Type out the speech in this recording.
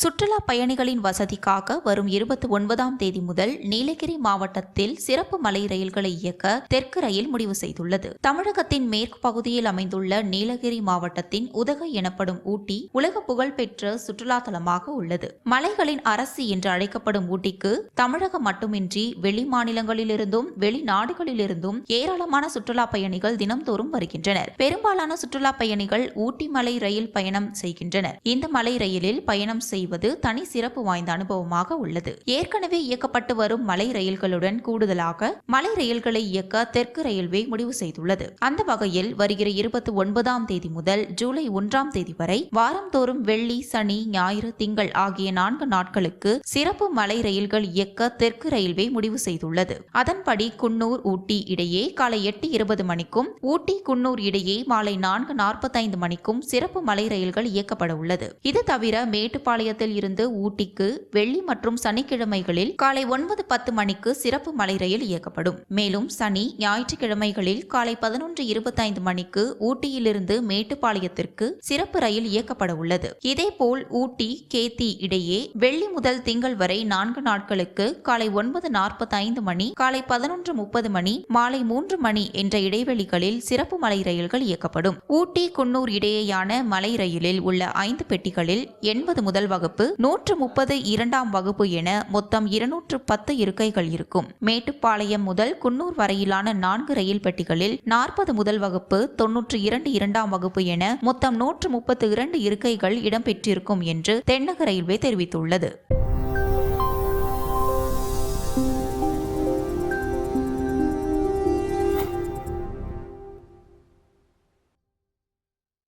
சுற்றுலா பயணிகளின் வசதிக்காக வரும் இருபத்தி ஒன்பதாம் தேதி முதல் நீலகிரி மாவட்டத்தில் சிறப்பு மலை ரயில்களை இயக்க தெற்கு ரயில் முடிவு செய்துள்ளது. தமிழகத்தின் மேற்கு பகுதியில் அமைந்துள்ள நீலகிரி மாவட்டத்தின் உதகை எனப்படும் ஊட்டி உலக புகழ்பெற்ற சுற்றுலா தலமாக உள்ளது. மலைகளின் அரசு என்று அழைக்கப்படும் ஊட்டிக்கு தமிழகம் மட்டுமின்றி வெளி மாநிலங்களிலிருந்தும் வெளிநாடுகளிலிருந்தும் ஏராளமான சுற்றுலா பயணிகள் தினம்தோறும் வருகின்றனர். பெரும்பாலான சுற்றுலா பயணிகள் ஊட்டி மலை ரயில் பயணம் செய்கின்றனர். இந்த மலை ரயிலில் பயணம் செய்வது தனி சிறப்பு வாய்ந்த அனுபவமாக உள்ளது. ஏற்கனவே இயக்கப்பட்டு வரும் மலை ரயில்களுடன் கூடுதலாக மலை ரயில்களை இயக்க தெற்கு ரயில்வே முடிவு செய்துள்ளது. அந்த வகையில் வருகிற இருபத்தி ஒன்பதாம் தேதி முதல் ஜூலை ஒன்றாம் தேதி வரை வாரந்தோறும் வெள்ளி சனி ஞாயிறு திங்கள் ஆகிய நான்கு நாட்களுக்கு சிறப்பு மலை ரயில்கள் இயக்க தெற்கு ரயில்வே முடிவு செய்துள்ளது. அதன்படி குன்னூர் ஊட்டி இடையே காலை எட்டு இருபது மணிக்கும் ஊட்டி குன்னூர் இடையே மாலை நான்கு நாற்பத்தைந்து மணிக்கும் சிறப்பு மலை ரயில்கள் இயக்கப்பட உள்ளது. இது தவிர மேட்டுப்பாளையத்தில் இருந்து ஊட்டிக்கு வெள்ளி மற்றும் சனிக்கிழமைகளில் காலை ஒன்பது பத்து மணிக்கு சிறப்பு மலை ரயில் இயக்கப்படும். மேலும் சனி ஞாயிற்றுக்கிழமைகளில் காலை பதினொன்று இருபத்தைந்து மணிக்கு ஊட்டியிலிருந்து மேட்டுப்பாளையத்திற்கு சிறப்பு ரயில் இயக்கப்பட உள்ளது. இதேபோல் ஊட்டி கேத்தி இடையே வெள்ளி முதல் திங்கள் வரை நான்கு நாட்களுக்கு காலை ஒன்பது நாற்பத்தைந்து மணி காலை பதினொன்று முப்பது மணி மாலை மூன்று மணி என்ற இடைவெளிகளில் சிறப்பு மலை ரயில்கள் இயக்கப்படும். ஊட்டி குன்னூர் இடையேயான மலை ரயிலில் உள்ள ஐந்து பெட்டிகளில் எண்பது முதல் வகுப்பு நூற்று முப்பது இரண்டாம் வகுப்பு என மொத்தம் இருநூற்று பத்து இருக்கைகள் இருக்கும். மேட்டுப்பாளையம் முதல் குன்னூர் வரையிலான நான்கு ரயில் பெட்டிகளில் நாற்பது முதல் வகுப்பு தொன்னூற்று இரண்டு இரண்டாம் வகுப்பு என மொத்தம் நூற்று முப்பத்து இரண்டு இருக்கைகள் இடம்பெற்றிருக்கும் என்று தென்னக ரயில்வே தெரிவித்துள்ளது.